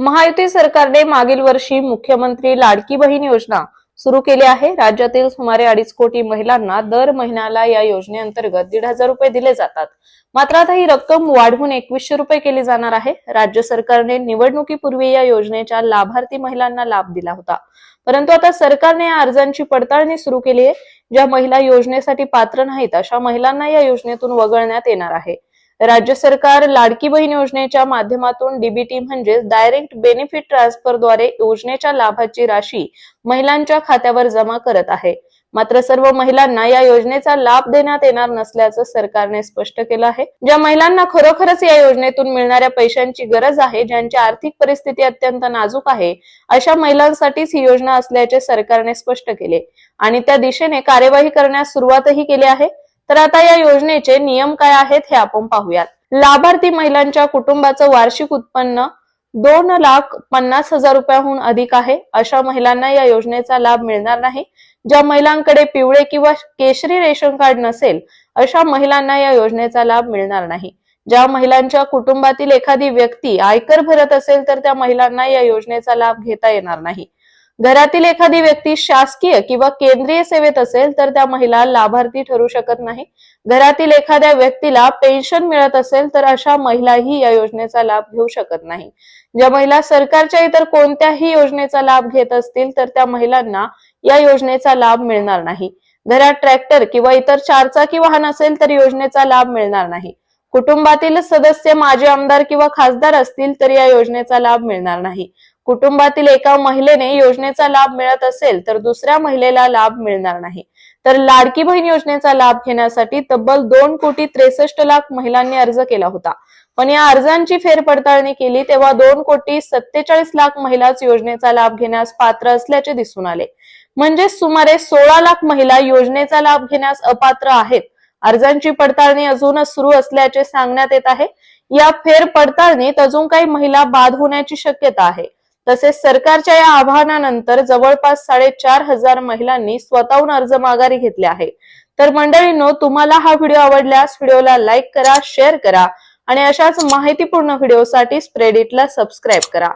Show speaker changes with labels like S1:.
S1: महायुती सरकारने मागील वर्षी मुख्यमंत्री लाडकी बहीण योजना सुरू केली आहे. राज्यातील सुमारे अडीच कोटी महिलांना दर महिन्याला या योजनेअंतर्गत दीड हजार रुपये दिले जातात. मात्र आता ही रक्कम वाढवून एकवीसशे रुपये केली जाणार आहे. राज्य सरकारने निवडणुकीपूर्वी या योजनेच्या लाभार्थी महिलांना लाभ दिला होता. परंतु आता सरकारने या अर्जांची पडताळणी सुरू केली आहे. ज्या महिला योजनेसाठी पात्र नाहीत अशा महिलांना या योजनेतून वगळण्यात येणार आहे. राज्य सरकार लाडकी बहीण योजनेच्या माध्यमातून डीबीटी म्हणजेच डायरेक्ट बेनिफिट ट्रान्सफरद्वारे योजनेच्या लाभाची राशी महिलांच्या खात्यावर जमा करत आहे. मात्र सर्व महिलांना या योजनेचा लाभ देण्यात येणार नसल्याचं सरकारने स्पष्ट केलं आहे. ज्या महिलांना खरोखरच या योजनेतून मिळणाऱ्या पैशांची गरज आहे ज्यांची आर्थिक परिस्थिती अत्यंत नाजूक आहे अशा महिलांसाठीच ही योजना असल्याचे सरकारने स्पष्ट केले. आणि त्या दिशेने कार्यवाही करण्यास सुरुवातही केली आहे. तर आता या योजनेचे नियम काय आहेत हे आपण पाहूयात. लाभार्थी महिलांच्या कुटुंबाचं वार्षिक उत्पन्न दोन लाख पन्नास हजार रुपयाहून अधिक आहे. अशा महिलांना या योजनेचा लाभ मिळणार नाही. ज्या महिलांकडे पिवळे किंवा केशरी रेशन कार्ड नसेल अशा महिलांना या योजनेचा लाभ मिळणार नाही. ज्या महिलांच्या कुटुंबातील एखादी व्यक्ती आयकर भरत असेल तर त्या महिलांना या योजनेचा लाभ घेता येणार नाही. घरातील एखादी व्यक्ती शासकीय किंवा केंद्रीय सेवेत असेल तर त्या महिला लाभार्थी ठरू शकत नाही. घरातील एखाद्या व्यक्तीला पेन्शन मिळत असेल तर अशा महिलाही या योजनेचा लाभ घेऊ शकत नाही. ज्या महिला सरकारच्या इतर कोणत्याही योजनेचा लाभ घेत असतील तर त्या महिलांना या योजनेचा लाभ मिळणार नाही. घरात ट्रॅक्टर किंवा इतर चारचाकी वाहन असेल तर योजनेचा लाभ मिळणार नाही. कुटुंबातील सदस्य माजी आमदार किंवा खासदार असतील तर या योजनेचा लाभ मिळणार नाही. कुटुंबातील एका महिलेने योजनेचा लाभ मिळत असेल तर दुसऱ्या महिलेला लाभ मिळणार नाही. तर लाडकी बहीण योजनेचा लाभ घेण्यासाठी तब्बल दोन कोटी त्रेसष्ट लाख महिलांनी अर्ज केला होता. पण या अर्जांची फेरपडताळणी केली तेव्हा दोन कोटी सत्तेचाळीस लाख महिलाच योजनेचा लाभ घेण्यास पात्र असल्याचे दिसून आले. म्हणजे सुमारे सोळा लाख महिला योजनेचा लाभ घेण्यास अपात्र आहेत. अर्जांची पडताळणी अजूनच सुरू असल्याचे सांगण्यात येत आहे. या फेर पडताळणीत अजून काही महिला बाद होण्याची शक्यता आहे. तसेच सरकारच्या या आव्हानानंतर जवळपास साडेचार हजार महिलांनी स्वतःहून अर्ज माघारी घेतले आहे. तर मंडळींनो तुम्हाला हा व्हिडिओ आवडल्यास व्हिडिओला लाईक करा शेअर करा आणि अशाच माहितीपूर्ण व्हिडिओसाठी स्प्रेडिटला सबस्क्राईब करा.